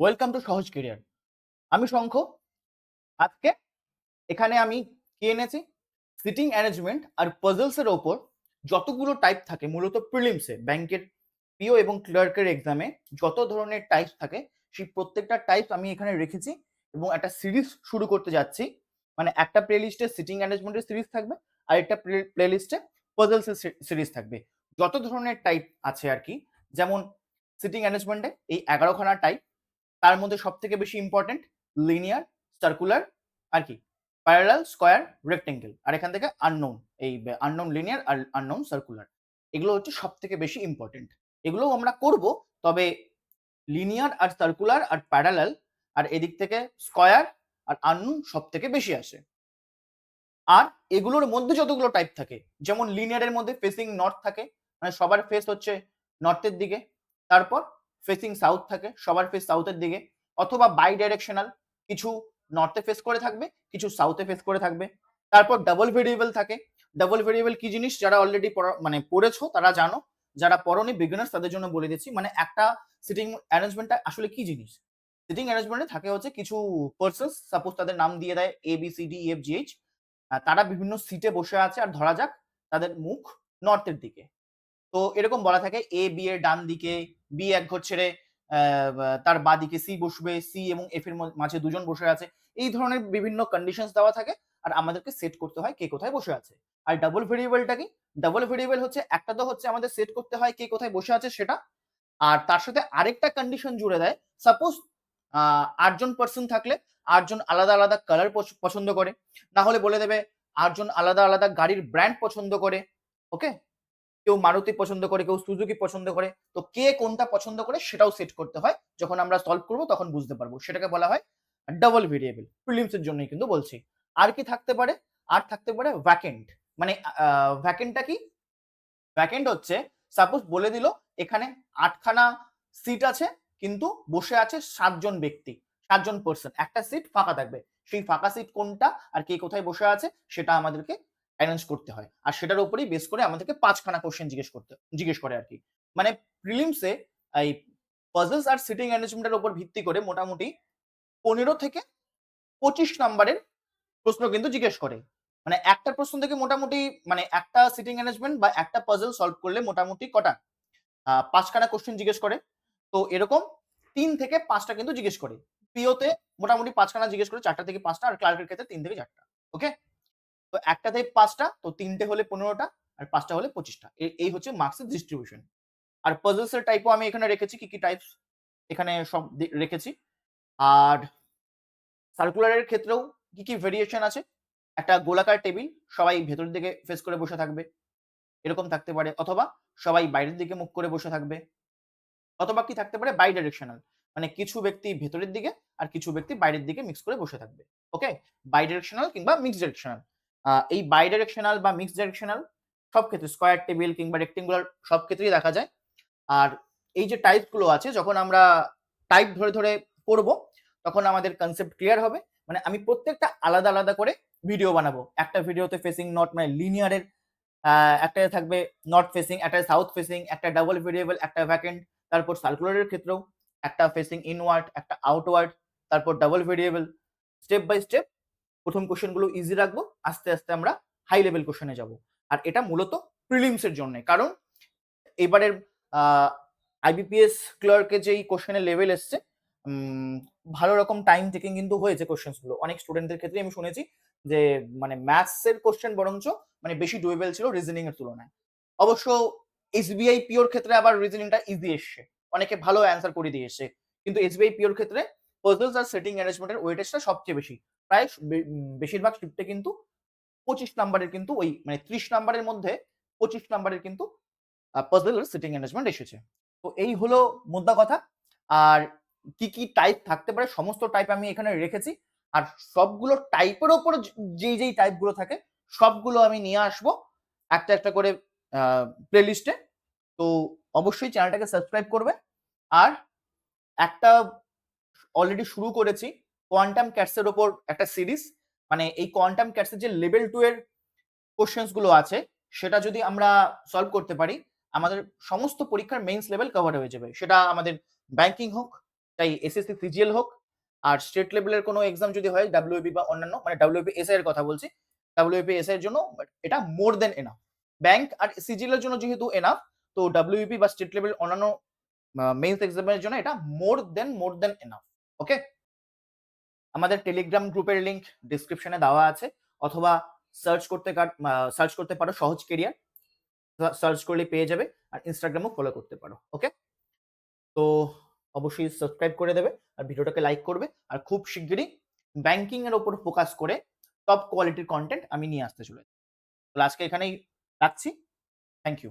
Welcome to সহজ career আমি শঙ্খ। আজকে এখানে আমি কি এনেছি? সিটিং অ্যারেঞ্জমেন্ট আর পজলসের ওপর যতগুলো টাইপ থাকে, মূলত প্রিলিমসে ব্যাংকের পিও এবং ক্লার্কের এক্সামে যত ধরনের টাইপ থাকে, সেই প্রত্যেকটা টাইপ আমি এখানে রেখেছি এবং একটা সিরিজ শুরু করতে যাচ্ছি। মানে একটা প্লে লিস্টে সিটিং অ্যারেঞ্জমেন্টের সিরিজ থাকবে, আর একটা প্লে লিস্টে পজলসের সিরিজ থাকবে। যত ধরনের টাইপ আছে আর কি, যেমন সিটিং অ্যারেঞ্জমেন্টে এই এগারোখানা টাইপ তার মধ্যে সব থেকে বেশি ইম্পর্টেন্ট লিনিয়ার সার্কুলার আর কি? প্যারালাল স্কোয়ার রেক্টেঙ্গেল আর এখান থেকে আননোন এই আননোন লিনিয়ার আর আননোন সার্কুলার এগুলো হচ্ছে সব থেকে বেশি ইম্পর্টেন্ট এগুলোও আমরা করব, তবে লিনিয়ার আর সার্কুলার আর প্যারালাল আর এদিক থেকে স্কোয়ার আর আননোন সব থেকে বেশি আসে। আর এগুলোর মধ্যে যতগুলো টাইপ থাকে, যেমন লিনিয়ারের মধ্যে ফেসিং নর্থ থাকে মানে সবার ফেস হচ্ছে নর্থের দিকে, তারপর ফেসিং সাউথ থাকে, সবার ফেস সাউথের দিকে, অথবা বাই ডাইরেকশনাল কিছু নর্থে ফেস করে থাকবে, কিছু সাউথে ফেস করে থাকবে। তারপর ডাবল ভেরিয়েবল থাকে। ডাবল ভেরিয়েবল কি জিনিস? যারা অলরেডি মানে পড়েছো, তারা জানো। যারা পড়নি বিগিনার্স তাদের জন্য বলে দিচ্ছি মানে একটা সিটিং অ্যারেঞ্জমেন্টটা আসলে কি জিনিস? সিটিং অ্যারেঞ্জমেন্টে থাকে হচ্ছে কিছু পার্সনস সাপোজ তাদের নাম দিয়ে দেয় A B C D F G H তারা বিভিন্ন সিটে বসে আছে, আর ধরা যাক তাদের মুখ নর্থের দিকে। তো এরকম বলা থাকে এ বি এর ডান দিকে বি এক ঘর ছেড়ে তার বা দিকে সি বসবে, সি এবং এফ এর মাঝে দুজন বসে আছে। এই ধরনের বিভিন্ন কন্ডিশন দেওয়া থাকে আর আমাদেরকে সেট করতে হয় কে কোথায় বসে আছে। আর ডাবল ভেরিয়েবলটা কি? ডাবল ভেরিয়েবল হচ্ছে, একটা তো হচ্ছে আমাদের সেট করতে হয় কে কোথায় বসে আছে সেটা। আর তার সাথে আরেকটা কন্ডিশন জুড়ে দেয়। সাপোজ আটজন পার্সন থাকলে আটজন আলাদা আলাদা কালার পছন্দ করে। না হলে বলে দেবে আটজন আলাদা আলাদা গাড়ির ব্র্যান্ড পছন্দ করে। ওকে কেউ মারুতি পছন্দ করে, কেউ সুজুকি পছন্দ করে, তো কে কোনটা পছন্দ করে সেটাও সেট করতে হয়। যখন আমরা সলভ করব তখন বুঝতে পারব। সেটাকে বলা হয় ডাবল ভেরিয়েবল প্রিলিমসের জন্যই কিন্তু বলছি। আর কি থাকতে পারে? আর থাকতে পারে ভ্যাকেন্ট মানে ভ্যাকেন্টটা কি? ভ্যাকেন্ট হচ্ছে সাপোজ বলে দিল, এখানে আটখানা সিট আছে, কিন্তু বসে আছে সাতজন ব্যক্তি, সাতজন পার্সন একটা সিট ফাঁকা থাকবে। সেই ফাঁকা সিট কোনটা? আর কে কোথায় বসে আছে? সেটা আমাদেরকে অ্যারেঞ্জ করতে হয়। আর সেটার উপরেই বেস করে আমাদেরকে পাঁচখানা কোশ্চেন জিজ্ঞেস করতে, জিজ্ঞেস করে আর কি মানে প্রিলিমসে এই পাজলস আর সিটিং অ্যারেঞ্জমেন্টের উপর ভিত্তি করে মোটামুটি পনেরো থেকে পঁচিশ নাম্বারের প্রশ্ন কিন্তু জিজ্ঞেস করে। মানে একটা প্রশ্ন থেকে মোটামুটি মানে একটা সিটিং অ্যারেঞ্জমেন্ট বা একটা পাজল সলভ করলে মোটামুটি কটা? পাঁচখানা কোশ্চেন জিজ্ঞেস করে। তো এরকম তিন থেকে পাঁচটা কিন্তু জিজ্ঞেস করে। পিওতে মোটামুটি পাঁচখানা জিজ্ঞেস করে, চারটা থেকে পাঁচটা, আর ক্লার্কের ক্ষেত্রে তিন থেকে চারটা। ওকে তো একটা থেকে পাঁচটা, তো তিনটে হলে পনেরোটা আর পাঁচটা হলে পঁচিশটা। এই হচ্ছে মার্কসের ডিস্ট্রিবিউশন আর পজলসের টাইপও আমি এখানে রেখেছি, কি কি টাইপস এখানে সব রেখেছি। আর সার্কুলারের ক্ষেত্রেও কি কি ভেরিয়েশন আছে? একটা গোলাকার টেবিল সবাই ভেতরের দিকে ফেস করে বসে থাকবে। এরকম থাকতে পারে। অথবা সবাই বাইরের দিকে মুখ করে বসে থাকবে। অথবা কি থাকতে পারে? বাই ডাইরেকশনাল মানে কিছু ব্যক্তি ভেতরের দিকে আর কিছু ব্যক্তি বাইরের দিকে মিক্স করে বসে থাকবে। ওকে বাই ডাইরেকশনাল কিংবা মিক্স ডাইরেকশনাল এই বাই ডাইরেকশনাল বা মিক্স ডাইরেকশনাল সব ক্ষেত্রে স্কোয়ার টেবিল কিংবা রেক্টেঙ্গুলার সব ক্ষেত্রেই দেখা যায়। আর এই যে টাইপগুলো আছে, যখন আমরা টাইপ ধরে ধরে পড়ব, তখন আমাদের কনসেপ্ট ক্লিয়ার হবে। মানে আমি প্রত্যেকটা আলাদা আলাদা করে ভিডিও বানাবো। একটা ভিডিওতে ফেসিং নট মানে লিনিয়ারের একটা থাকবে নর্থ ফেসিং একটা সাউথ ফেসিং একটা ডাবল ভেরিয়েবল একটা ভ্যাকেন্ট তারপর সার্কুলারের ক্ষেত্রেও, একটা ফেসিং ইনওয়ার্ড একটা আউটওয়ার্ড তারপর double variable step by step প্রথম কোশ্চেনগুলো ইজি রাখব, আস্তে আস্তে আমরা হাই লেভেল কোশ্চেনে যাব। আর এটা মূলত প্রিলিমসের জন্য, কারণ এবারের আইবিপিএস ক্লার্কে যেই কোশ্চেনের লেভেল এসছে ভালো রকম টাইম টেকিং কিন্তু হয়েছে কোশ্চেনগুলো অনেক স্টুডেন্টদের ক্ষেত্রে আমি শুনেছি যে মানে ম্যাথসের কোশ্চেন বরঞ্চ মানে বেশি ডুয়েবেল ছিল রিজনিং এর তুলনায়। অবশ্য এসবিআই পিওর ক্ষেত্রে আবার রিজনিংটা ইজি এসছে। অনেকে ভালো অ্যান্সার করে দিয়ে এসছে কিন্তু এসবিআই পিওর ক্ষেত্রে পাজলস আর সেটিং অ্যারেঞ্জমেন্টের ওয়েটেজটা সবচেয়ে বেশি। প্রায় বেশিরভাগ শিফটে কিন্তু পঁচিশ নাম্বারের কিন্তু ওই মানে ত্রিশ নাম্বারের মধ্যে পঁচিশ নাম্বারের কিন্তু পাজল সিটিং অ্যারেঞ্জমেন্ট এসেছে। তো এই হলো মুদ্রা কথা। আর কি কি টাইপ থাকতে পারে, সমস্ত টাইপ আমি এখানে রেখেছি। আর সবগুলো টাইপের ওপর যেই যেই টাইপগুলো থাকে, সবগুলো আমি নিয়ে আসব একটা একটা করে প্লেলিস্টে তো অবশ্যই চ্যানেলটাকে সাবস্ক্রাইব করবে। আর একটা অলরেডি শুরু করেছি কোয়ান্টাম ক্যাটসের ওপর একটা সিরিজ মানে এই কোয়ান্টাম ক্যাটসের যে লেভেল টু এর কোশ্চেন্সগুলো আছে, সেটা যদি আমরা সলভ করতে পারি, আমাদের সমস্ত পরীক্ষার মেইনস লেভেল কভার হয়ে যাবে। সেটা আমাদের ব্যাংকিং হোক চাই এসএসসি সিজিএল হোক, আর স্টেট লেভেলের কোনো এক্সাম যদি হয় ডাব্লিউবি বা অন্যান্য মানে ডাব্লিউবি এসআই এর কথা বলছি ডাব্লিউবি এসআই এর জন্য এটা মোর দেন এনাফ ব্যাংক আর সিজিএল এর জন্য যেহেতু এনাফ তো ডাব্লিউবি বা স্টেট লেভেল অন্যান্য মেইনস এক্সামের জন্য এটা মোর দেন মোর দেন এনাফ ওকে আমাদের টেলিগ্রাম গ্রুপের লিঙ্ক ডিসক্রিপশনে দেওয়া আছে, অথবা সার্চ করতে সার্চ করতে পারো সহজ কেরিয়ার সার্চ করলে পেয়ে যাবে, আর ইনস্টাগ্রামও ফলো করতে পারো ওকে তো অবশ্যই সাবস্ক্রাইব করে দেবে, আর ভিডিওটাকে লাইক করবে, আর খুব শিগগিরই ব্যাংকিং এর ওপর ফোকাস করে টপ কোয়ালিটির কন্টেন্ট আমি নিয়ে আসতে চলেছি। তো আজকে এখানেই রাখছি। Thank you